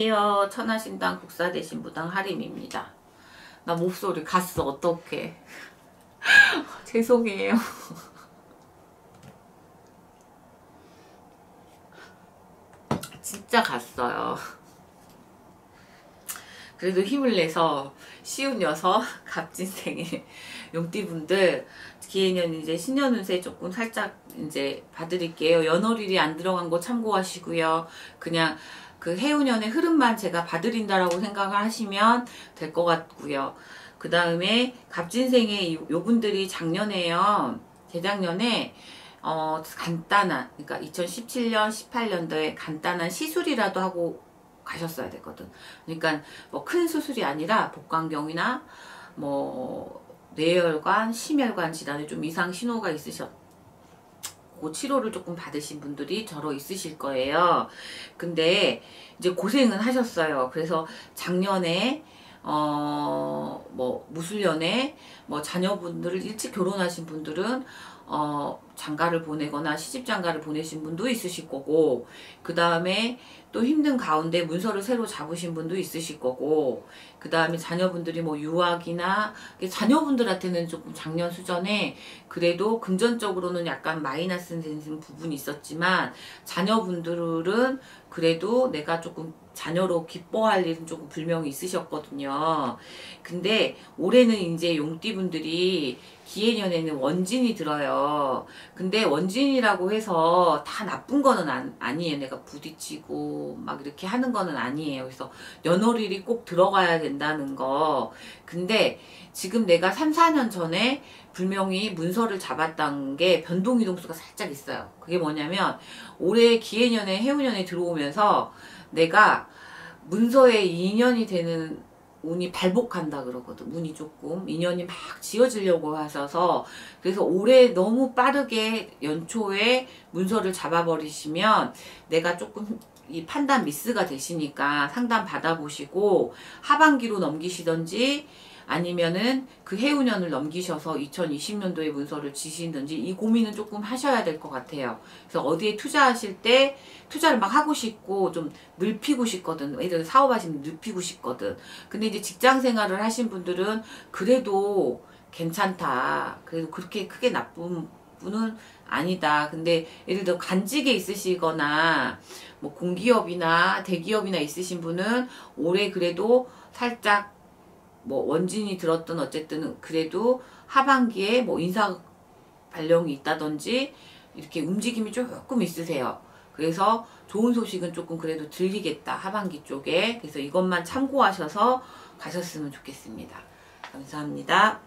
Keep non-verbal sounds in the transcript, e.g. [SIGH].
안녕하세요. 천하신당 국사 대신부당 하림입니다. 나 목소리 갔어. 어떡해. [LAUGHS] 죄송해요. [LAUGHS] 진짜 갔어요. 그래도 힘을 내서 쉬운 녀석 갑진생의 용띠분들 기해년 이제 신년 운세 조금 살짝 이제 봐드릴게요. 연월일이 안 들어간 거 참고하시고요. 그냥 그 해운년의 흐름만 제가 봐드린다라고 생각을 하시면 될 것 같고요. 그 다음에 갑진생의 요분들이 작년에요. 재작년에 어 간단한 그러니까 2017년 18년도에 간단한 시술이라도 하고 가셨어야 되거든. 그러니까 뭐 큰 수술이 아니라 복강경이나 뭐 뇌혈관, 심혈관 질환에 좀 이상 신호가 있으셨 그 치료를 조금 받으신 분들이 저로 있으실 거예요. 근데 이제 고생은 하셨어요. 그래서 작년에 어뭐 무술년에 뭐 자녀분들을 일찍 결혼하신 분들은 어 장가를 보내거나 시집 장가를 보내신 분도 있으실 거고 그 다음에 또 힘든 가운데 문서를 새로 잡으신 분도 있으실 거고 그 다음에 자녀분들이 뭐 유학이나 자녀분들한테는 조금 작년 수전에 그래도 금전적으로는 약간 마이너스 되는 부분이 있었지만 자녀분들은 그래도 내가 조금 자녀로 기뻐할 일은 조금 불명이 있으셨거든요. 근데 올해는 이제 용띠분들이 기해년에는 원진이 들어요. 근데 원진이라고 해서 다 나쁜 거는 안, 아니에요. 내가 부딪히고 막 이렇게 하는 거는 아니에요. 그래서 연월일이 꼭 들어가야 된다는 거. 근데 지금 내가 3, 4년 전에 불명이 문서를 잡았던 게 변동이동수가 살짝 있어요. 그게 뭐냐면 올해 기해년에 해운년에 들어오면서 내가 문서에 2년이 되는 운이 발복한다 그러거든. 운이 조금 인연이 막 지어지려고 하셔서 그래서 올해 너무 빠르게 연초에 문서를 잡아버리시면 내가 조금 이 판단 미스가 되시니까 상담 받아보시고 하반기로 넘기시던지 아니면은 그 해운년을 넘기셔서 2020년도에 문서를 지시든지 이 고민은 조금 하셔야 될 것 같아요. 그래서 어디에 투자하실 때 투자를 막 하고 싶고 좀 넓히고 싶거든. 예를 들어 사업하시면 넓히고 싶거든. 근데 이제 직장 생활을 하신 분들은 그래도 괜찮다. 그래도 그렇게 크게 나쁜 분은 아니다. 근데 예를 들어 간직에 있으시거나 뭐 공기업이나 대기업이나 있으신 분은 올해 그래도 살짝 뭐 원진이 들었던 어쨌든 그래도 하반기에 뭐 인사 발령이 있다든지 이렇게 움직임이 조금 있으세요. 그래서 좋은 소식은 조금 그래도 들리겠다 하반기 쪽에 그래서 이것만 참고하셔서 가셨으면 좋겠습니다. 감사합니다.